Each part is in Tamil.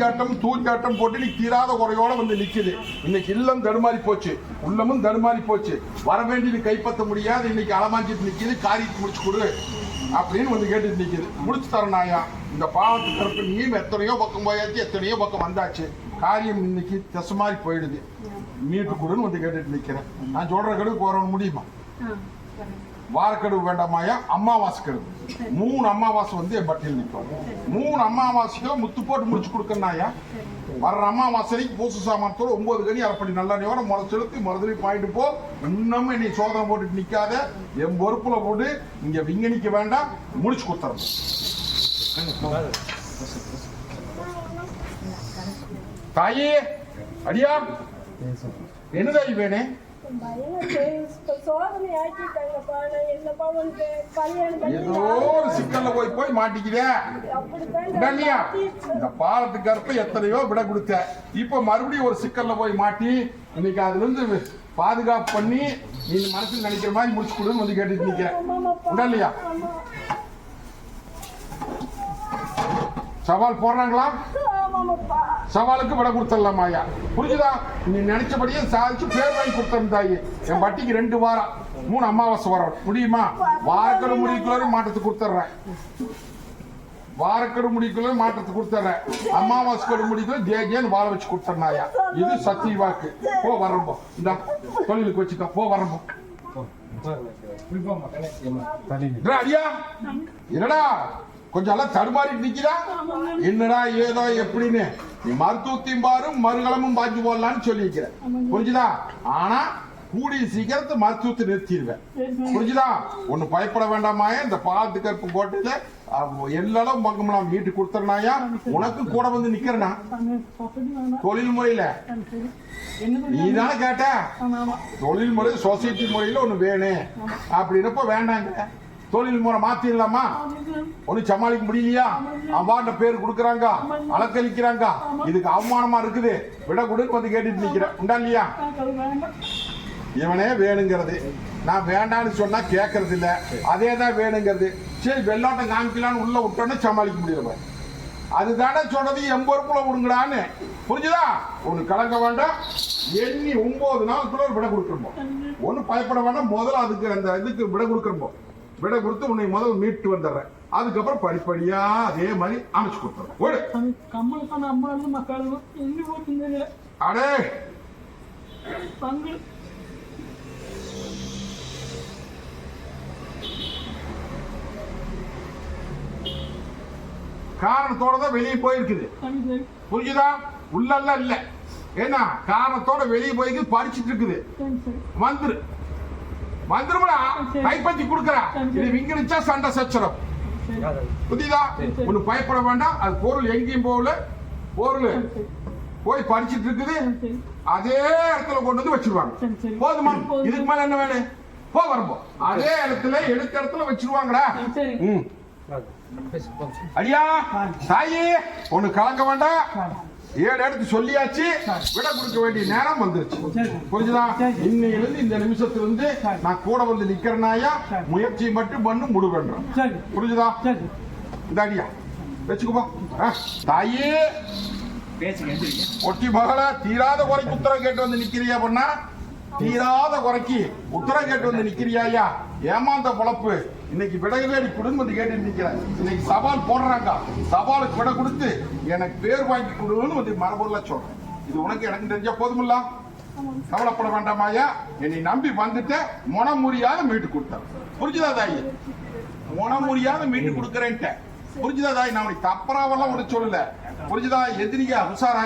புரிஞ்சுதா தூக்காட்டம் போட்டு நீ தீராத குறையோட வந்து நிக்குது. இன்னைக்கு இல்லம் தடுமாறி போச்சு. உள்ளமும் தடுமாறி போச்சு. வர வேண்டியது கைப்பற்ற முடியாது. இன்னைக்கு அலமாஞ்சிட்டு நிக்குது. காரியத்தை முடிச்சு கொடு அப்படின்னு வந்து கேட்டுட்டு நிக்குது. முடிச்சு தரனாயா இந்த பாவத்து கருப்பு நீயும் எத்தனையோ பக்கம் போயாச்சு எத்தனையோ பக்கம் வந்தாச்சு. காரியம் இன்னைக்கு திசை மாதிரி போயிடுது. மீட்டு கொடுன்னு வந்து கேட்டுட்டு நிக்கிறேன். நான் சொல்ற கடுவு போறவன் முடியுமா? வாரக்கடுவு வேண்டாமாயா? அமாவாசை கடுவு மூணு அமாவாசை வந்து என் பட்டியல் நிற்கும் மூணு அமாவாசைக்கும் முத்து போட்டு முடிச்சு கொடுக்கணாயா வர்ற அமாவாசைக்கு பூசு சாமானத்தோட ஒன்பது கனி அரைப்படி நல்லெண்ணையோட முறை செலுத்தி மறுதலி பாயிட்டு போ. இன்னமும் நீ சோதனை போட்டுட்டு நிக்காத. என் பொறுப்புல போட்டு இங்க விங்கனிக்க வேண்டாம். முடிச்சு கொடுத்துறேன். தாயே அடியா? என்ன தாயி வேணே? ஏதோ ஒரு சிக்கல்ல போய் போய் அப்படித்தான் இல்லையா இந்த பாலத்துக்கு அர்ப்ப எத்தனையோ விட கொடுத்த. இப்ப மறுபடியும் ஒரு சிக்கல்ல போய் மாட்டி இன்னைக்கு அதுல இருந்து பாதுகாப்பு பண்ணி நீ மனசுல நினைக்கிற மாதிரி முடிச்சு கொடுன்னு வந்து கேட்டுட்டு நிக்கிறேன் இல்லையா சவால் போடுறாங்களா? சவாலுக்கு விட கொடுத்துடலாம் ஐயா புரிஞ்சுதா? நீ நினைச்சபடியே சாதிச்சு பேர் வாங்கி கொடுத்தேன் தாயி. என் வட்டிக்கு ரெண்டு வாரம் மூணு அமாவாசை வரும் முடியுமா? வாரக்கடு முடிக்குள்ள மாற்றத்துக்கு கொடுத்துட்றேன். வாரக்கடு முடிக்குள்ள மாற்றத்துக்கு கொடுத்துட்றேன். அமாவாசை கடு முடிக்குள்ள ஜே ஜேன்னு வாழ வச்சு கொடுத்துறேன் இது சத்திய வாக்கு. போ வரம்போ இந்த தொழிலுக்கு வச்சுக்கோ. போ வரம்போ என்னடா? கொஞ்சம் எல்லாம் தடுமாறிட்டு நிக்கிறா? என்னடா ஏதோ எப்படின்னு. நீ மருத்துவத்தையும் பாரு மறுகளமும் பாஞ்சு போடலான்னு சொல்லி வைக்கிறேன் புரிஞ்சுதா? ஆனா கூடிய சீக்கிரத்து மருத்துவத்தை நிறுத்திடுவேன். புரிஞ்சுதா? ஒண்ணு பயப்பட வேண்டாமாயா இந்த பாலத்து கருப்பு கோட்டையில எல்லாரும் பங்கம்லாம் வீட்டுக்கு கொடுத்துறனாயா உனக்கு கூட வந்து நிக்கிறனா? தொழில் முறையில. நீதான கேட்ட? தொழில் முறை சொசைட்டி முறையில ஒண்ணு வேணும். அப்படின்னப்ப வேண்டாங்க? தொழில் முறை மாத்திரலாமா? ஒண்ணு சமாளிக்க முடியலையா? அவார்ட பேர் கொடுக்கறாங்க அலக்கழிக்கிறாங்க இதுக்கு அவமானமா இருக்குது. விட கொடுன்னு வந்து கேட்டுட்டு நிக்கிறேன். உண்டா இல்லையா? இவனே வேணுங்கிறது. நான் வேண்டான்னு சொன்னா கேட்கறது இல்ல. அதே தான் வேணுங்கிறது. சரி வெள்ளாட்டம் காமிக்கலான்னு உள்ள விட்டோன்னே சமாளிக்க முடியல அதுதானே சொல்றது எம்பொறுப்புல விடுங்கடான்னு. புரிஞ்சுதா? ஒண்ணு கலங்க வேண்டாம். எண்ணி ஒன்பது நாளுக்குள்ள ஒரு விட கொடுக்கணும்? ஒண்ணு பயப்பட வேண்டாம். முதல்ல அதுக்கு அந்த இதுக்கு விட கொடுக்கணும்? விட கொடுத்து உன்னை முதல் மீட்டு வந்துடுறேன். அதுக்கப்புறம் படிப்படியா அதே மாதிரி அமைச்சு கொடுத்துறேன் ஓடு. கமலுக்கான எங்க அடே. பங்கு காரணத்தோட தான் வெளியே போயிருக்குது. புரிஞ்சுதா? உள்ளெல்லாம் இல்ல. ஏன்னா காரணத்தோட வெளியே போயிருக்கு படிச்சுட்டு இருக்குது. வந்துரு. வந்துருமுடா கைப்பற்றி கொடுக்கறா இது விங்கரிச்சா சண்டை சச்சரம் புரியுதா? ஒண்ணு பயப்பட வேண்டாம். அது பொருள் எங்கேயும் போகல. பொருள் போய் படிச்சிட்டு இருக்குது. அதே இடத்துல கொண்டு வந்து வச்சிருவாங்க. சரி, சரி. போதுமா. இதுக்கு மேல என்ன வேணும் போ வரப்போ அதே இடத்துல எடுத்த இடத்துல வச்சிருவாங்கடா. அடியா? தாயி ஒண்ணு கலங்க வேண்டாம். ஏழு இடத்து சொல்லியாச்சு. விட கொடுக்க வேண்டிய நேரம் வந்துருச்சு. புரிஞ்சுதா? இன்னையிலிருந்து இந்த நிமிஷத்திலிருந்து நான் கூட வந்து நிக்கிறனாயா? முயற்சியை மட்டும் பண்ணு முடுகன்றேன் புரிஞ்சுதா? இந்த அடியா. வச்சுக்குமா தாயே. ஒட்டி மகளா தீராத குறை உத்தரம் கேட்டு வந்து நிக்கிறியா பண்ணா? தீராத குறைக்கு உத்தரவு கேட்டு வந்து நிக்கிறியாயா ஏமாந்த பொழப்பு. இன்னைக்கு விடைவேடி குடுன்னு வந்து கேட்டு நிக்கிறேன். இன்னைக்கு சவால் போடுறாங்க. சவாலுக்கு விட கொடுத்து எனக்கு பேர் வாங்கி கொடுன்னு வந்து மரபொருள சொல்றேன். இது உனக்கு எனக்கு தெரிஞ்சா போதுமில்ல? கவலைப்பட வேண்டாமாயா என்னை நம்பி வந்துட்டு முனம் மீட்டு கொடுத்தேன். புரிஞ்சுதா தாயி? முனமுறியாத மீட்டு கொடுக்கறேன்ட்ட புரிஞ்சுதா தாய்? நான் உனக்கு தப்பராவெல்லாம் ஒன்று சொல்லல. புரிஞ்சுதா? எதிரியா உஷார்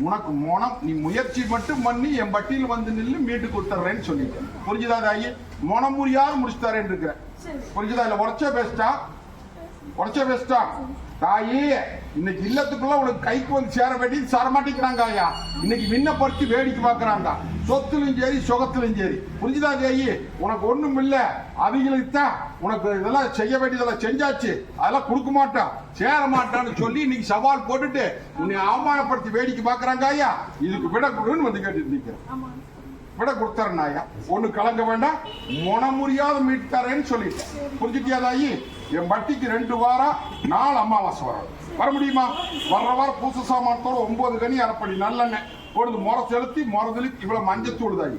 உனக்கு மனம் நீ முயற்சி மட்டும் பண்ணி என் பட்டியல் வந்து நில்லு மீட்டு கொடுத்துறேன்னு சொல்லிட்டேன் புரிஞ்சுதா தாயி? மனம் முடியாது முடிச்சு தரேன் இருக்கிறேன். புரிஞ்சுதா? இல்ல உடச்சா பேசிட்டா உடச்ச பேசிட்டா தாயி இன்னைக்கு இல்லத்துக்குள்ள உனக்கு கைக்கு வந்து சேர வேண்டியது சரமாட்டிக்கிறாங்க ஐயா. இன்னைக்கு விண்ணப்படுத்தி வேடிக்கை பார்க்கறாங்க. சொத்துலையும் சரி சுகத்திலும் சரி. புரிஞ்சுதா தேயி உனக்கு ஒண்ணும் இல்ல. அவங்களுக்கு தான் உனக்கு இதெல்லாம் செய்ய வேண்டியதெல்லாம் செஞ்சாச்சு. அதெல்லாம் கொடுக்க மாட்டான் சேர மாட்டான்னு சொல்லி இன்னைக்கு சவால் போட்டுட்டு உன்னை அவமானப்படுத்தி வேடிக்கை பார்க்கறாங்க ஐயா. இதுக்கு விட கொடுன்னு வந்து கேட்டுட்டு நிக்கிறேன். விட கொடுத்துறேன் ஐயா. ஒண்ணு கலங்க வேண்டாம். முனமுறியாத மீட்டு தரேன்னு சொல்லிட்டேன். புரிஞ்சுட்டியா தாயி? என் பட்டிக்கு ரெண்டு வாரம் நாலு அமாவாசை வரும். வர முடியுமா? வர்ற வாரம் பூச சாமானத்தோட ஒன்பது கனி அரைப்படி நல்லெண்ணெய். கொண்டு முறை செலுத்தி முறதுலி இவ்வளவு மஞ்சத்தூள் தாயி.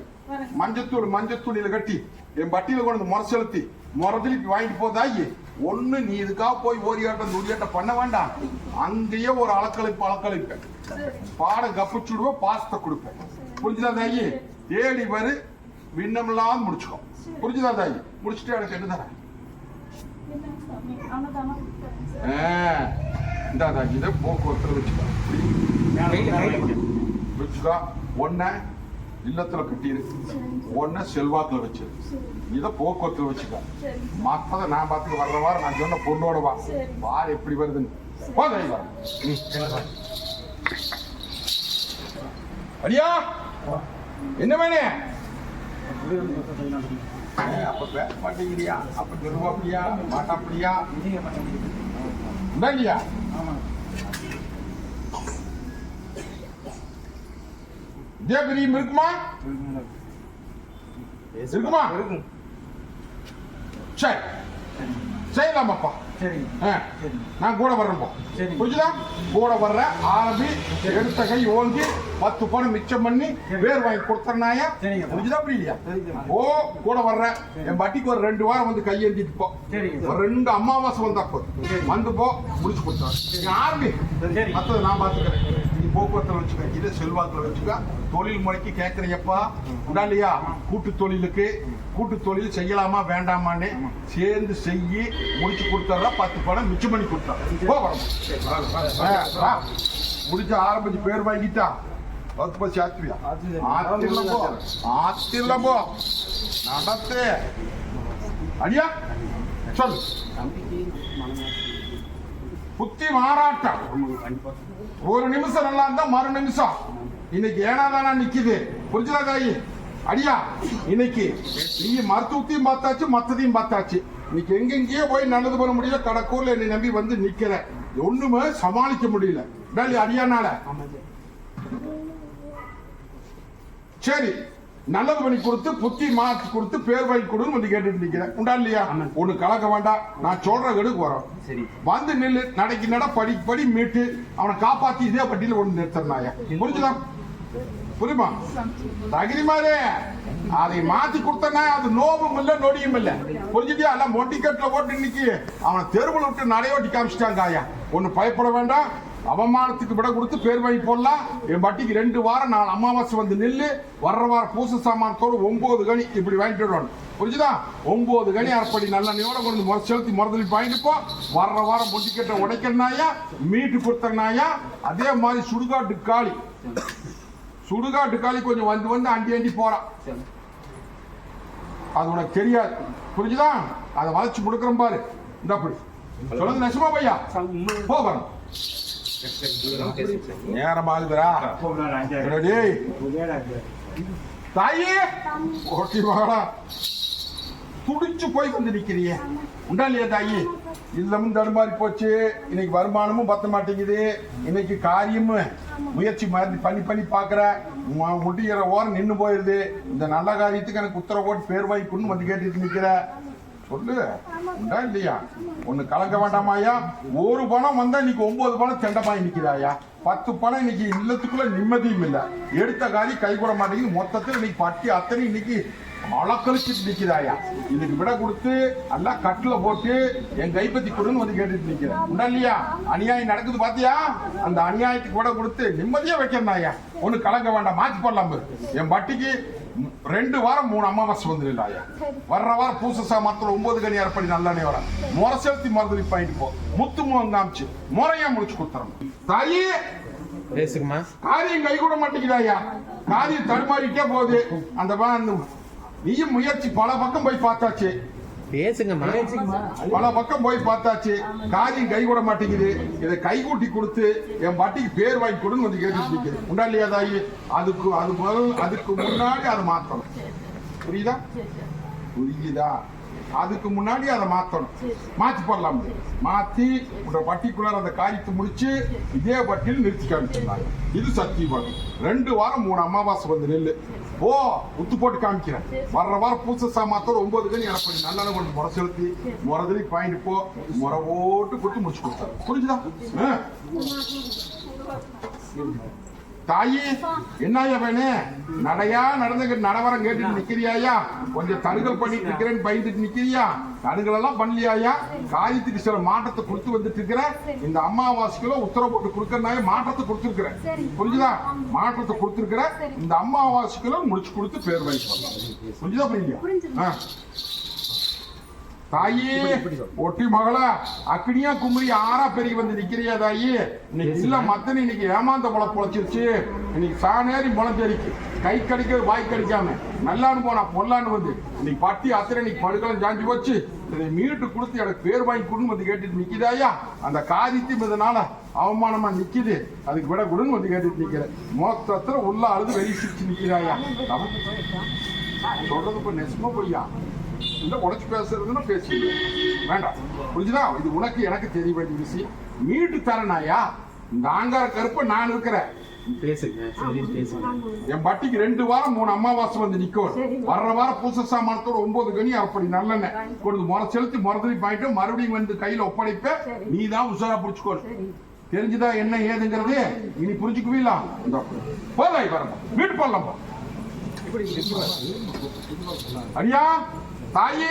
மஞ்சத்தூள் மஞ்சத்தூளில கட்டி என் பட்டியில கொண்டு முறை செலுத்தி முறதுலிக்கு வாங்கிட்டு போதாயி ஒண்ணு நீ இதுக்காக போய் ஓரியாட்டம் துரியாட்டம் பண்ண வேண்டாம். அங்கேயே ஒரு அலக்கழிப்பு அளக்களிப்பேன் பாடம் கப்பிச்சுடுவேன் பாசத்தை கொடுப்பேன் புரிஞ்சுதா தாயி? தேடி வரு விண்ணமெல்லாம் முடிச்சுக்கோ. புரிஞ்சுதா தாயி? முடிச்சுட்டு எனக்கு என்ன தரேன் இந்த தாயி இதை போக்குவரத்துல வச்சுக்கோ. வச்சுக்கோ. ஒன்ன இல்லத்துல கட்டிரு. ஒன்ன செல்வாக்குல வச்சிரு. இதை போக்குவரத்துல வச்சுக்கோ. மத்தத நான் பார்த்துக்க வர்ற வாரம் நான் சொன்ன பொண்ணோட வா. வார் எப்படி வருதுன்னு. போ தாயி வா. அடியா? என்ன வேணே அப்ப பேச மாட்டேங்கிறியா அப்ப சொல்லுவாப்பிடியா மாட்டாப்பிடியா இல்லையா இதே பிரியம் இருக்குமா இருக்குமா சரி செய்யலாமாப்பா சரிங்க நான் கூட வர்றேன்ப்பா சரி. புரிஞ்சுதா? கூட வர்றேன். ஆரம்பி எடுத்த கை ஓங்கி பத்து பணம் மிச்சம் பண்ணி பேர் வாங்கி கொடுத்தனாயா சரிங்க. புரிஞ்சுதா புரியலையா. ஓ கூட வர்றேன். என் பட்டிக்கு ஒரு ரெண்டு வாரம் வந்து கையெழுந்திட்டு போ. சரிங்க. ரெண்டு அமாவாசை வந்தா போதும். வந்து போ முடிச்சு கொடுத்தா ஆரம்பி. மத்தத நான் பாத்துக்கிறேன். நீ போக்குவரத்துல வச்சுக்க இது செல்வாக்குல வச்சுக்க தொழில் முறைக்கு கேட்கறியப்பா உண்டா இல்லையா? கூட்டு தொழிலுக்கு கூட்டு தொழில் செய்யலாமா வேண்டாமான்னு சேர்ந்து செய்யி முடிச்சு கொடுத்தா பத்து படம் மிச்சம் பண்ணி கொடுத்தா. போ முடிச்சு ஆரம்பிச்சு பேர் வாங்கிட்டா. பத்து பத்து ஆத்திரியா ஆத்திரல போ. போ. நடத்து. அடியா? சொல்லு. புத்தி மாறாட்டம் ஒரு நிமிஷம் நல்லா இருந்தா மறு நிமிஷம். இன்னைக்கு ஏனாதானா நிக்குது? புரிஞ்சுதா தாயி? அடியா இன்னைக்கு நீ மருத்துவத்தையும் பார்த்தாச்சு மத்ததையும் பார்த்தாச்சு. இன்னைக்கு எங்கெங்கேயோ போய் நல்லது பண்ண முடியல கடக்கூர்ல என்னை நம்பி வந்து நிக்கிற ஒண்ணுமே சமாளிக்க முடியல. அடியானால. சரி நல்லது பண்ணி கொடுத்து புத்தி மாத்தி கொடுத்து பேர் வாங்கி கொடுன்னு வந்து கேட்டுட்டு நிக்கிறேன். உண்டா இல்லையா? ஒண்ணு கலக்க வேண்டாம். நான் சொல்ற கெடுக்கு வரோம். சரி. வந்து நில்லு. நடைக்கு நட படி படி மீட்டு. அவனை காப்பாத்தி இதே பட்டியல கொண்டு நிறுத்தினாயா புரிஞ்சுதா? புரியுமா? தகிரிமாரே அதை மாத்தி கொடுத்தனா அது நோவும் இல்ல நொடியும் இல்ல. புரிஞ்சுட்டியா எல்லாம் மொட்டிக்கட்டுல போட்டு இன்னைக்கு அவனை தெருவில் விட்டு நடையோட்டி காமிச்சிட்டாங்க ஆயா ஒண்ணு பயப்பட வேண்டாம். அவமானத்துக்கு விட கொடுத்து பேர் வாங்கி போடலாம். என் பட்டிக்கு ரெண்டு வாரம் நாலு அமாவாசை வந்து நில்லு. வர்ற வாரம் பூச சாமானத்தோட ஒன்பது கனி இப்படி வாங்கிட்டு வரணும் புரிஞ்சுதா? ஒன்பது கனி அரைப்படி நல்ல நீரோட கொண்டு முறை செலுத்தி முறதலி வாங்கிட்டு போ. வர்ற வாரம் பொட்டிக்கட்டை உடைக்கிறனாயா மீட்டு கொடுத்தனாயா அதே மாதிரி சுடுகாட்டு காளி. சுடுகாட்டு காளி கொஞ்சம் வந்து வந்து அண்டி அண்டி போறான் அது உனக்கு தெரியாது. புரிஞ்சுதா? அதை வளைச்சு கொடுக்குறேன் பாரு. இந்த அப்படி சொல்லுங்க நெசமா பையா? போ வரும் நேரம் தாயே! ஓட்டி வாடா. துடிச்சு போய் வந்து நிக்கிறியே. உண்டா இல்லையா தாயி? இல்லமும் தடுமாறி போச்சு. இன்னைக்கு வருமானமும் பத்த மாட்டேங்குது. இன்னைக்கு காரியமும் முயற்சி மாதிரி பண்ணி பண்ணி பாக்குற. மு- முடிகிற ஓரம் நின்னு போயிருது. இந்த நல்ல காரியத்துக்கு எனக்கு உத்தரவு போட்டு பேர் வாய்ப்புன்னு வந்து கேட்டுட்டு நிக்கிற. சொல்லு. உண்டா இல்லையா? ஒன்னு கலங்க வேண்டாமாயா ஒரு பணம் வந்தா இன்னைக்கு ஒன்பது பணம் செண்டமாய் நிக்கிறாயா பத்து பணம் இன்னைக்கு இல்லத்துக்குள்ள நிம்மதியும் இல்ல. எடுத்த காலி கை கூட மாட்டேங்குது. மொத்தத்தில் இன்னைக்கு பட்டி அத்தனை இன்னைக்கு அளக்கழிச்சிட்டு நிக்கிறாயா இதுக்கு விட கொடுத்து எல்லாம் கட்டுல போட்டு என் கைப்பத்தி கொடுன்னு வந்து கேட்டுட்டு நிக்கிறேன் உண்டா இல்லையா? அநியாயம் நடக்குது பாத்தியா? அந்த அநியாயத்துக்கு விட கொடுத்து நிம்மதியா வைக்கிறனாயா ஒன்னு கலங்க வேண்டாம் மாத்தி போடலாம் பாரு. என் பட்டிக்கு ரெண்டு வாரம் மூணு அமாவாசை வந்துருந்தாயா வர்ற வாரம் பூச சாமத்துல ஒன்பது கனி அரைப்படி நல்லானே வர முறை செலுத்தி மறுதலி பாயிட்டு போ. முத்து முகம் காமிச்சு. முறையா முடிச்சு கொடுத்துறோம் தாயி! பேசுங்கம்மா. காரியம் கை கூட மாட்டேங்குதாயா காரியம் தடுமாறிட்டே போகுது. அந்த பா- அந்த நீயும் முயற்சி பல பக்கம் போய் பார்த்தாச்சு. பேசுங்கம்மா. பல பக்கம் போய் பார்த்தாச்சு. காரியம் கை கூட மாட்டேங்குது. இதை கை கூட்டி கொடுத்து என் பாட்டிக்கு பேர் வாங்கி கொடுன்னு வந்து நிக்குது. உண்டா இல்லையா தாயி? அதுக்கு அது முதல் அதுக்கு முன்னாடி அதை மாத்தணும். புரியுதா? புரியுதா? அதுக்கு முன்னாடி அதை மாத்தணும். மாத்தி போடலாம். மாத்தி உங்க பட்டிக்குலர் அந்த காரியத்தை முடிச்சு இதே பட்டியல் நிறுத்தி காமிச்சிருந்தாங்க இது சத்தியவாதம். ரெண்டு வாரம் மூணு அமாவாசை வந்து நெல்லு. ஓ உத்து போட்டு காமிக்கிறேன். வர்ற வாரம் பூச சாமாத்தோட ஒன்பது கணி எனக்கு நல்ல கொண்டு முறை செலுத்தி முறதுலி பாயிண்ட் போ. முறை ஓட்டு கொடுத்து முடிச்சு கொடுத்தாரு புரிஞ்சுதா? தாயி என்னய்யா வேணு நடையா நடந்து நடவரம் கேட்டுட்டு நிக்கிறியாயா கொஞ்சம் தடுகல் பண்ணிட்டு நிக்கிறேன்னு பயந்துட்டு நிக்கிறியா? தடுகள் எல்லாம் பண்ணலையாயா காரியத்துக்கு சில மாற்றத்தை கொடுத்து வந்துட்டு இருக்கிற இந்த அமாவாசைக்குள்ள உத்தரவு போட்டு கொடுக்கறனாய மாற்றத்தை கொடுத்துருக்கிறேன். புரிஞ்சுதா? மாற்றத்தை கொடுத்துருக்கிற இந்த அமாவாசைக்குள்ள முடிச்சு கொடுத்து பேர் வாங்கி புரிஞ்சுதா புரியுங்க ஆ. தாயி ஒட்டி மகள அக்னியா கும்பலி ஆறா பெருகி வந்து நிக்கிறியா தாயி? இன்னைக்கு இல்ல மத்தனி இன்னைக்கு ஏமாந்த முளை பொழைச்சிருச்சு. இன்னைக்கு சாணேறி முளை தெரிக்கு கை கடிக்கிறது வாய் கடிக்காம. நல்லான்னு போனா பொல்லான்னு வந்து. இன்னைக்கு பட்டி அத்தனை இன்னைக்கு படுக்கலாம் ஜாஞ்சி வச்சு இதை மீட்டு கொடுத்து எனக்கு பேர் வாங்கி கொடுன்னு வந்து கேட்டுட்டு நிக்குதாயா? அந்த காரியத்தையும் இதனால அவமானமா நிக்குது. அதுக்கு விட கொடுன்னு வந்து கேட்டுட்டு நிக்கிறேன். மொத்தத்துல உள்ள அழுது சிரிச்சு நிக்கிறாயா? சொல்றது இப்ப நெசமா பொய்யா? இல்ல உடச்சு பேசுறதுன்னா பேசுங்க வேண்டாம். புரிஞ்சுதா? இது உனக்கு எனக்கு தெரிய வேண்டிய விஷயம். மீட்டு தரனாயா இந்த ஆங்கார கருப்ப நான் இருக்கிறேன். என் பட்டிக்கு ரெண்டு வாரம் மூணு அமாவாசை வந்து நிக்கும் வர்ற வாரம் பூச சாமானத்தோட ஒன்பது கனி அப்படி நல்லெண்ணெய். கொடுத்து முறை செலுத்தி முறதலி பாயிட்டு மறுபடியும் வந்து கையில ஒப்படைப்ப நீ தான் உஷாரா புடிச்சுக்கோ தெரிஞ்சுதா என்ன ஏதுங்கிறது? இனி புரிஞ்சுக்குவீங்களா? இந்த. போதாய் வரமா வீட்டு போடலாம்ப்பா அடியா தாயி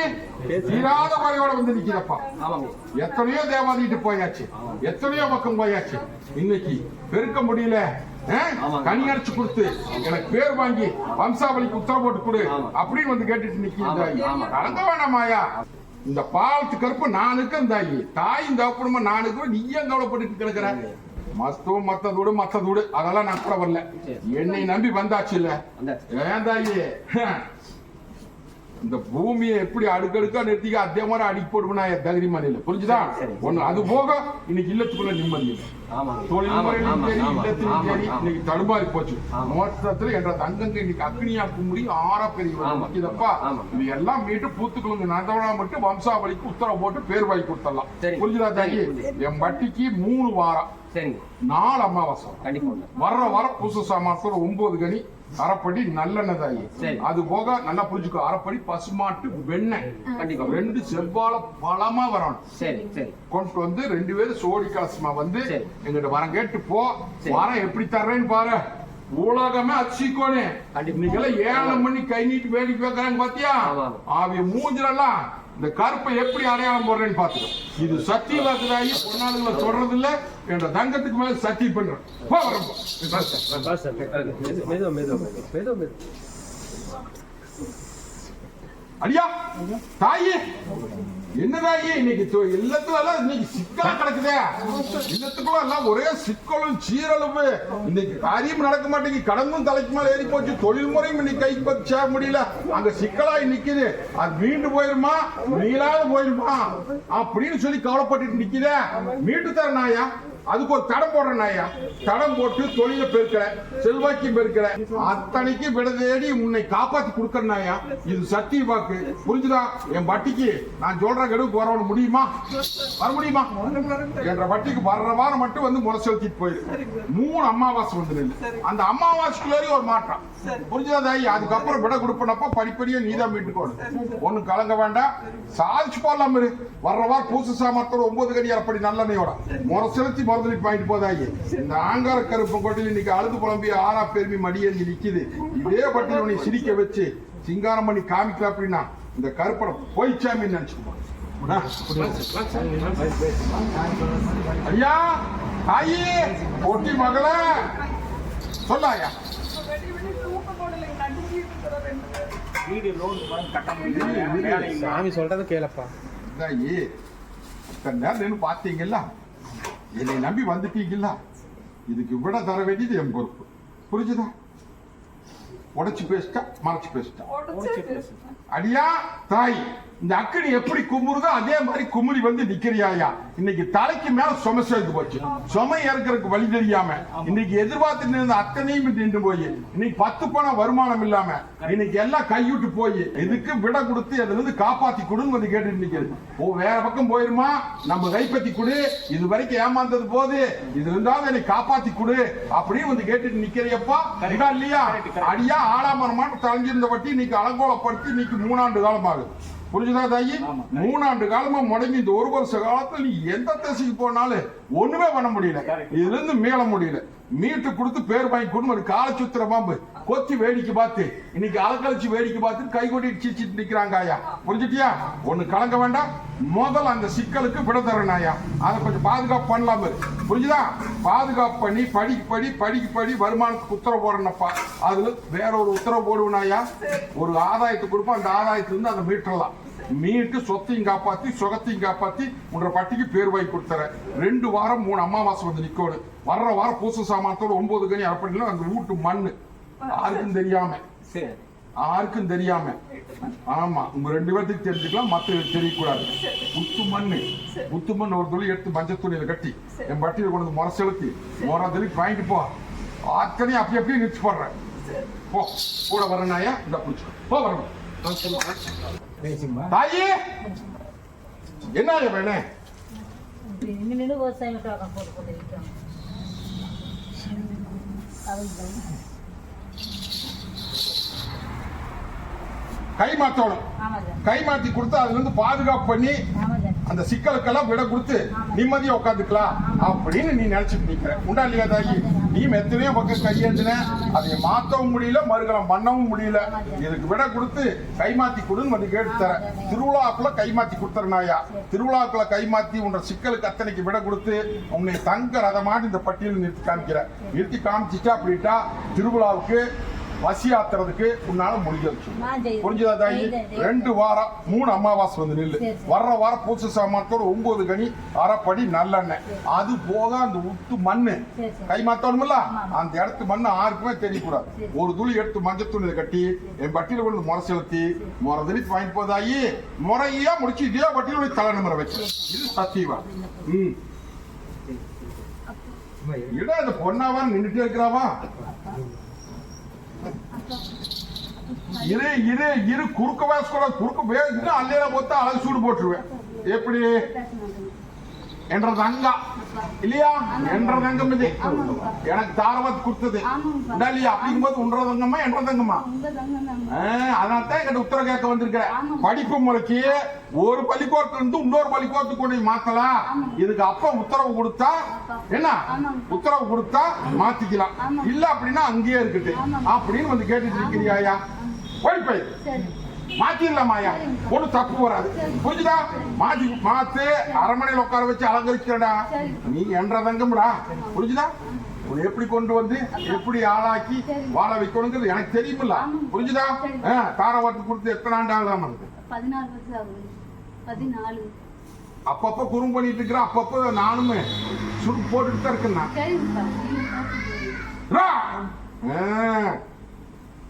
தீராத குறையோட வந்து நிக்கிறப்பா. எத்தனையோ தேவாதிட்டு போயாச்சு எத்தனையோ பக்கம் போயாச்சு. இன்னைக்கு பெருக்க முடியல? கனி அடிச்சு கொடுத்து எனக்கு பேர் வாங்கி வம்சாவளிக்கு உத்தரவு போட்டு கொடு அப்படின்னு வந்து கேட்டுட்டு நிக்கிறேன் கலங்க வேணாமாயா இந்த பாலத்து கருப்பு நான் இருக்கேன் தாயி. தாய் இந்த குடும்பம் நான் இருக்கிற நீ ஏன் கவலைப்பட்டு கிடக்குற? மஸ்தும் மத்ததோடு மத்ததோடு. அதெல்லாம் நான் கூட வரல. என்னை நம்பி வந்தாச்சு இல்ல ஏன் தாயி? இந்த பூமியை எப்படி அடுக்கடுக்கா நிறுத்திக்க அதே மாதிரி அடிக்க போடுவனா தகுதி மனையில புரிஞ்சுதா? ஒண்ணு அது போக இன்னைக்கு இல்லத்துக்குள்ள நிம்மதி இல்லை. தொழில் முறையிலும் சரி இல்லத்திலும் சரி இன்னைக்கு தடுமாறி போச்சு. மோட்டத்துல என்ற தங்கங்க இன்னைக்கு அக்னியா கும்படி ஆறா பெரிய இதப்பா இது எல்லாம் மீட்டு பூத்துக்குழுங்க நந்தவனா மட்டும் வம்சாவளிக்கு உத்தரவு போட்டு பேர் வாங்கி கொடுத்துடலாம். சரி. புரிஞ்சுதா தாயி? என் வட்டிக்கு மூணு வாரம் சரிங்க. நாலு அமாவாசை. கண்டிப்பா. உண்டு. வர்ற வர புதுசு சாமான்ல ஒன்பது கனி. அரைப்படி நல்லெண்ணெய் தாயி. அது போக நல்லா புரிஞ்சுக்கோ அரைப்படி பசுமாட்டு வெண்ணெய் கண்டிப்பா. ரெண்டு செவ்வாழை பழமா வரணும் சரி சரி கொண்டு வந்து ரெண்டு பேரும் சோடி கலசமா வந்து. எங்கிட்ட வரம் கேட்டு போ. வரம் எப்படி தர்றேன்னு பாரு உலகமே அச்சிக்கோனே. இன்னைக்கெல்லாம் ஏழு மணி கை நீட்டி வேடிக்கை வைக்கிறாங்க பாத்தியா ஆமா. ஆவிய மூஞ்சிலெல்லாம் இந்த கருப்பை எப்படி அடையாளம் போடுறேன்னு பாத்துக்கோ இது சத்திய வாக்குதாகி பொன்னாளுங்களை தொடர்றது இல்ல என்ற தங்கத்துக்கு மேல சத்தியம் பண்றேன் அடியா? தாயி? என்ன இன்னைக்கு தொ- இல்லத்துல இன்னைக்கு சிக்கலா கிடக்குதே. இல்லத்துக்குள்ள எல்லாம் ஒரே சிக்கலும் சீரழும் இன்னைக்கு காரியம் நடக்க மாட்டேங்குது. கடந்தும் தலைக்கு மேல ஏறி போச்சு. தொழில் முறையும் இன்னைக்கு கைக்கு பத்து சேர முடியல. அங்க சிக்கலா நிக்குது. அது மீண்டு போயிருமா? நீளாத போயிருமா? அப்படின்னு சொல்லி கவலைப்பட்டுட்டு நிக்குதே. மீட்டு தர நாயா. அதுக்கு ஒரு தடம் போடுறேன் நாயா தடம் போட்டு தொழில பெருக்கிற செல்வாக்கியம் பெருக்கிற அத்தனைக்கு விட தேடி உன்னை காப்பாத்தி கொடுக்கறேன் நாயா இது சத்திய வாக்கு. புரிஞ்சுதா? என் வட்டிக்கு நான் சொல்ற கெடுவுக்கு வரவன முடியுமா? வர முடியுமா? என்ற வட்டிக்கு வர்ற வாரம் மட்டும் வந்து முறை செலுத்திட்டு போயிரு. மூணு அமாவாசை வந்து அந்த அமாவாசைக்குள்ளேயே ஒரு மாற்றம். புரிஞ்சுதா தாயி அதுக்கப்புறம் விட கொடுப்பனப்ப படிப்படியா நீதான் மீட்டுக்கோணும் ஒண்ணும் கலங்க வேண்டாம். சாதிச்சு போடலாம் வர்ற வாரம் பூச சாமர்த்தோட ஒன்பது கடி அப்படி நல்லெண்ணையோட. முறை செலுத்தி மறுதலி பாயிட்டு போதாயி. இந்த ஆங்கார கருப்பு கோட்டையில் இன்னைக்கு அழுது புலம்பி ஆறா பெருமி மடியேறி நிக்குது. இதே பட்டியல் உன்னை சிரிக்க வச்சு சிங்காரம் பண்ணி காமிக்கல அப்படின்னா இந்த கருப்படம் போய்ச்சாமின்னு நினைச்சுக்கோ. ஐயா தாயி ஒட்டி மகளே. சொல்லாயா? சாமி சொல்றத கேளப்பா. தாயி இத்தனை நேரம் நின்னு பார்த்தீங்கல்ல? என்னை நம்பி வந்துட்டீங்கல்ல? இதுக்கு விட தர வேண்டியது என் பொறுப்பு. புரிஞ்சுதா? உடைச்சு பேசிட்டா மறைச்சு பேசிட்டா. அடியா தாய். இந்த அக்கினி எப்படி குமுறுதோ அதே மாதிரி குமுறி வந்து நிக்கிறியாயா? இன்னைக்கு தலைக்கு மேல சுமை சேர்ந்து போச்சு. சுமை ஏற்கிறதுக்கு வழி தெரியாம இன்னைக்கு எதிர்பார்த்து நின்ற அத்தனையும் நின்று போய் இன்னைக்கு பத்து பணம் வருமானம் இல்லாம இன்னைக்கு எல்லாம் கைவிட்டு போய் இதுக்கு விட கொடுத்து அதுல இருந்து காப்பாத்தி கொடுன்னு வந்து கேட்டுட்டு நிக்கிறது. ஓ வேற பக்கம் போயிருமா? நம்ம கைப்பற்றி கொடு. இது வரைக்கும் ஏமாந்தது போது. இது இருந்தாலும் என்னை காப்பாத்தி கொடு. அப்படின்னு வந்து கேட்டுட்டு நிக்கிறியப்பா. இல்லையா? அடியா ஆலாமரமாட்டு தலைஞ்சிருந்த வட்டி இன்னைக்கு அலங்கோலப்படுத்தி இன்னைக்கு மூணாண்டு காலம் ஆகுது புரிஞ்சுதா தாயி? மூணாண்டு காலமா முடங்கி இந்த ஒரு வருஷ காலத்துல நீ எந்த திசைக்கு போனாலும் ஒண்ணுமே பண்ண முடியல. இதுல இருந்து மீள முடியல. மீட்டு கொடுத்து பேர் வாங்கி கொடுத்து ஒரு காலை சுத்துற பாம்பு. கொத்தி வேடிக்கை பார்த்து. இன்னைக்கு அலக்கழிச்சு வேடிக்கை பார்த்து கை கொட்டிட்டு சிரிச்சிட்டு நிக்கிறாங்க ஐயா புரிஞ்சுட்டியா? ஒண்ணு கலங்க வேண்டாம். முதல்ல அந்த சிக்கலுக்கு விட தரணும் ஐயா. அதை கொஞ்சம் பாதுகாப்பு பண்ணலாம் பாரு. புரிஞ்சுதா? பாதுகாப்பு பண்ணி படிக்கு படி படிக்கு படி வருமானத்துக்கு உத்தரவு போடணும்ப்பா அதுல வேற ஒரு உத்தரவு போடுவேன் ஐயா. ஒரு ஆதாயத்தை கொடுப்போம். அந்த ஆதாயத்துல இருந்து அதை மீட்டரலாம். மீட்டு சொத்தையும் காப்பாத்தி சுகத்தையும் காப்பாத்தி உன்ற பட்டிக்கு பேர் வாங்கி கொடுத்துறேன். ரெண்டு வாரம் மூணு அமாவாசை வந்து நிக்கணும் வர்ற வாரம் பூச சாமானத்தோட ஒன்பது கனி அறப்படலாம் அந்த வீட்டு மண்ணு. யாருக்கும் தெரியாம. சரி. யாருக்கும் தெரியாம. ஆமா உங்க ரெண்டு பேர்த்துக்கு தெரிஞ்சுக்கலாம் மத்த தெரியக்கூடாது. உத்து மண்ணு. உத்து மண் ஒரு துளி எடுத்து மஞ்சள் துணியில கட்டி என் பட்டியல கொண்டு வந்து முறை செலுத்தி முறை துளி வாங்கிட்டு போ. அத்தனையும் அப்படி அப்படியே நிறுத்தி போடுறேன் போ கூட வரனாயா இந்த பிடிச்சிக்கோ போ வரணும் தாயி! என்ன நின்று விவசாயம் டோக்கன் போட்டு போட்டு விற்கிறோம் அதுதான் கை மாத்தணும் கை மாத்தி கொடுத்து அதுல இருந்து பாதுகாப்பு பண்ணி அந்த சிக்கலுக்கெல்லாம் விட கொடுத்து நிம்மதியா உட்காந்துக்கலாம் அப்படின்னு நீ நினைச்சிட்டு நிக்கிற. உண்டா இல்லையா தாயி? நீ எத்தனையோ பக்கம் கையேந்தின அதை மாத்தவும் முடியல மறுகலம் பண்ணவும் முடியல. இதுக்கு விட கொடுத்து கை மாத்தி கொடுன்னு வந்து கேட்டு தரேன் திருவிழாக்குள்ள கை மாத்தி கொடுத்துறனாயா திருவிழாக்குள்ள கை மாத்தி உன்ற சிக்கலுக்கு அத்தனைக்கு விட கொடுத்து உன்னை தங்க ரதமாட்டு இந்த பட்டியலில் நிறுத்தி காமிக்கிற. நிறுத்தி காமிச்சிட்டா அப்படின்ட்டா திருவிழாவுக்கு வசி ஆத்துறதுக்கு உன்னால செய்தேன். புரிஞ்சுதா தாயி. ரெண்டு வாரம் மூணு அமாவாசை வந்து சரி. வர்ற வாரம் பூச சாமானத்தோட ஒன்பது கனி அரைப்படி நல்லெண்ணெய். அது போக அந்த உத்து மண்ணு. கை மாத்தணும்ல. அந்த இடத்து மண்ணு யாருக்குமே தெரியக்கூடாது. ஒரு துளி எடுத்து மஞ்சள் துணியில கட்டி என் பட்டியல கொண்டு முறை செலுத்தி முறை தெளித்து வாங்கி போதாயி முறையா முடிச்சு இதே பட்டியல போய் தலை நம்பரை வச்சு. இது சத்தியவா ம். இடம் இந்த பொண்ணாவா நின்றுட்டே இருக்கிறாவா? இரு இரு இரு. குறுக்க குறுக்கு போய் இன்னும் அல்லையில போத்தா அழகு சூடு போட்டுருவேன். எப்படி? என்ற தங்கா இல்லையா? என்ற தங்கம் இது. எனக்கு தாரவத் கொடுத்தது. ஆமாங்கப்பா. அப்படிங்கும் இல்லையா அப்படிங்கும்போது உன்ற தங்கம்மா என்ற தங்கம்மா? அதனால தான் எங்கிட்ட உத்தரவு கேட்க வந்திருக்கிறேன் படிப்பு முறைக்கு ஒரு பள்ளிக்கூடத்துல இருந்து இன்னொரு பள்ளிக்கூடத்துக்கு கொண்டு மாத்தலாம். இதுக்கு அப்பா உத்தரவு கொடுத்தா என்ன? உத்தரவு கொடுத்தா மாத்திக்கலாம். இல்ல அப்படின்னா அங்கேயே இருக்கட்டு அப்படின்னு வந்து கேட்டுட்டு இருக்கிறியா போய் போய். சரி. மாத்திடலாமாயா ஒண்ணு தப்பு வராது. புரிஞ்சுதா? மாத்தி மாத்து அரண்மனையில உட்கார வச்சு அலங்கரிக்கிறடா. நீ என்ற தங்கம்டா. புரிஞ்சுதா? உன்னை எப்படி கொண்டு வந்து எப்படி ஆளாக்கி. வாழ வைக்கணுங்கிறது எனக்கு தெரியுமில்ல. புரிஞ்சுதா. தாரவாட்டு கொடுத்து எத்தனை ஆண்டு ஆகலாம் பதினாலு. அப்பப்ப குறும் பண்ணிட்டு இருக்கிற அப்பப்ப நானுமே சுடு போட்டுட்டு தான் இருக்கேன்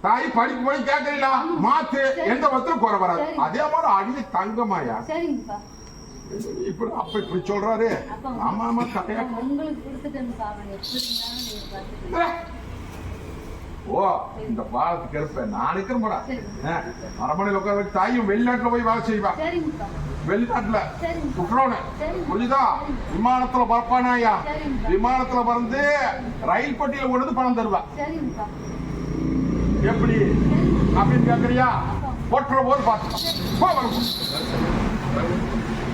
தாய் படிப்பு போய் கேட்கறீங்களா மாத்து எந்த வசதியும் குறை வராது. அதே மாதிரி அடிய தங்கமாயா இப்படி அப்ப இப்படி சொல்றாரு. ஆமா ஆமா கதையா. ஓ இந்த பாலத்துக்கு இருப்பேன் நான் இருக்கிறேன். அரமனையில் உட்கார தாயும் வெளிநாட்டுல போய் வேலை செய்வா. வெளிநாட்டுல. சரி. புரியுதா விமானத்துல பறப்பானாயா. விமானத்துல பறந்து ரயில் பட்டியல கொண்டு பணம் தருவா. எப்படி? அப்படின்னு கேக்குறியா? போட்டுற போது பார்த்துக்கலாம்.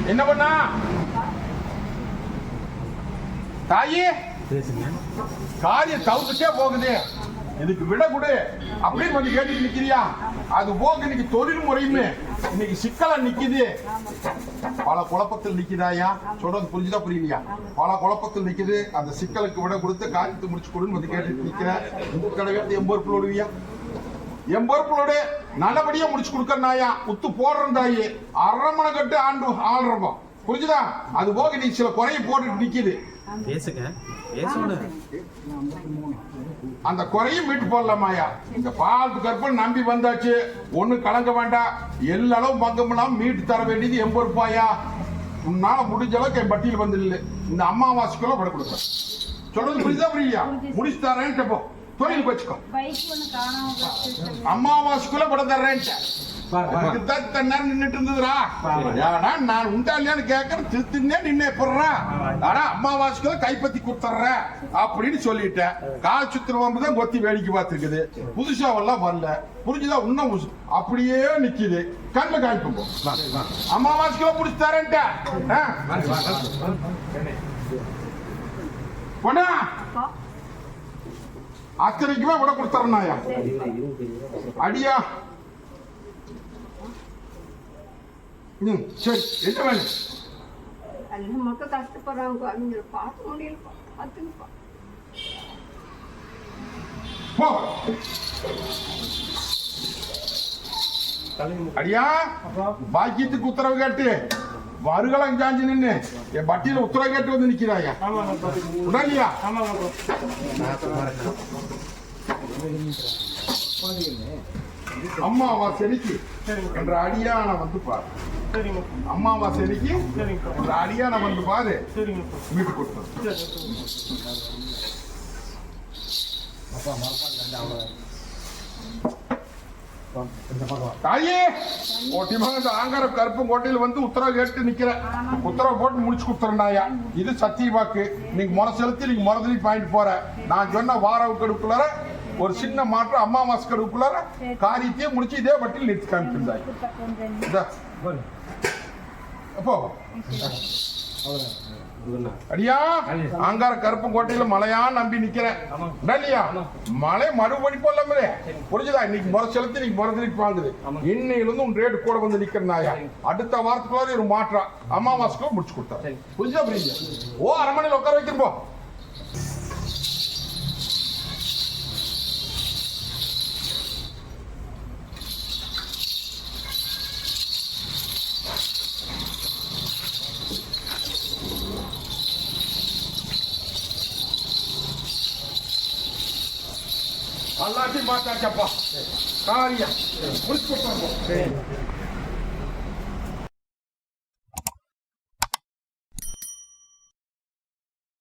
என்ன பண்ணா? தாயே காரியம் தவிர்த்துட்டே போகுது. இதுக்கு விட கொடு. அப்படின்னு வந்து கேட்டுட்டு நிக்கிறியா? அது போக இன்னைக்கு தொழில் முறையுமே. இன்னைக்கு சிக்கலா நிக்குது. பல குழப்பத்தில் நிக்குதாயா? சொல்றது புரிஞ்சுதா புரியலையா? பல குழப்பத்தில் நிக்குது. அந்த சிக்கலுக்கு விட கொடுத்து காரியத்தை முடிச்சு கொடுன்னு வந்து கேட்டுட்டு நிக்கிற. இந்த கடவை எம்பொறுப்பு விடுவியா எம்பொறுப்புலோடு நல்லபடியா முடிச்சு கொடுக்கறனாயா உத்து போடுறந்தாயி அரமணை கட்டு ஆண்டு ஆள்றப்போ புரிஞ்சுதா? அது போக நீ சில குறைய போட்டுட்டு நிக்குது. அந்த குறையும் மீட்டு போடலாமாயா இந்த பால் கற்பனை நம்பி வந்தாச்சு. ஒண்ணு கலங்க வேண்டாம். எல்லளவு பங்கமெல்லாம் மீட்டு தர வேண்டியது எண்பது ரூபாயா உன்னால முடிஞ்ச அளவுக்கு என் பட்டியல் வந்து. இந்த அம்மாவாசைக்குள்ள விட கொடுப்பேன். சொல்றது புரியுதா புரியா முடிச்சு தரேன்ட்டு போ. தொழிலுக்கு வச்சுக்கோ. அம்மாவாசைக்குள்ள படம் தர்றேன்ட்டு பாரு, பாரு. அதுக்கு தான் இத்தனை நேரம் நின்னுட்டு இருந்ததுடா பாரு. ஏடா நான் உண்டா இல்லையான்னு கேட்கறேன் திருத்தினே நின்று எப்படிறா ஆனா அம்மாவாசைக்குள்ள கைப்பத்தி கொடுத்துட்றேன் அப்படின்னு சொல்லிட்டேன் கால் சுத்திரம் தான் கொத்தி வேடிக்கை பார்த்துருக்குது புதுசா எல்லாம் வரல புரிஞ்சுதா இன்னும் புதுசு. அப்படியே நிக்குது கண்ணு காய்க்கும். அம்மாவாசைக்குள்ள புடிச்சு தரேன்ட்ட ஆ? வாங்க, வா, வா. பொண்ணா அத்தனைக்குமே விட கொடுத்துறேன்னாயா அடியா. ம் சரி என்ன வேணும் எல்லா மக்கள் கஷ்டப்படுறாங்க பார்க்க போ. அடியா பாக்கியத்துக்கு உத்தரவு கேட்டு. வருகலாம் சாஞ்சு நின்று என் பட்டியல உத்தரவு கேட்டு வந்து நிக்கிறாயா உடனடியா. அம்மாவா அன்னைக்கு என்ற அடியான வந்து பாரு. அம்மாவா அன்னைக்கு என்ற அடியான வந்து பாரு. வீட்டு கொடுத்து தாயே அவ்வளோ மகன் இந்த ஆங்கார கருப்பும் கோட்டையில் வந்து உத்தரவு கேட்டு நிக்கிறேன் உத்தரவு போட்டு முடிச்சு கொடுத்துறேன்டாயா இது சத்திய வாக்கு. நீங்க முறை செலுத்தி நீங்க முறதலி பாயிண்ட் போற. நான் சொன்ன வாரவு கடுப்புக்குள்ளார ஒரு சின்ன மாற்றம் அம்மாவாசை கடுப்புக்குள்ளார காரியத்தையே முடிச்சு இதே பட்டியல் நிறுத்தி காமிச்சிருந்தாய். இதா போடு. அடியா ஆங்கார கருப்பு கோட்டையில மழையா நம்பி நிக்கிறேன் இல்லையா மழை மறுபடி போடலாமே புரிஞ்சுதா? இன்னைக்கு முறை செலுத்தி இன்னைக்கு முறை திருப்பி வாங்குது. இன்னையில இருந்து உன் ரேட்டு கூட வந்து நிக்கிறனாயா அடுத்த வாரத்துக்குள்ள ஒரு மாற்றம். அமாவாசைக்குள்ள முடிச்சு கொடுத்தா. புரிஞ்சுதா புரியுது? ஓ அரண்மனையில் உட்கார வைக்கிறோம் காரியம் முடிச்சு கொடுத்தோம் போ.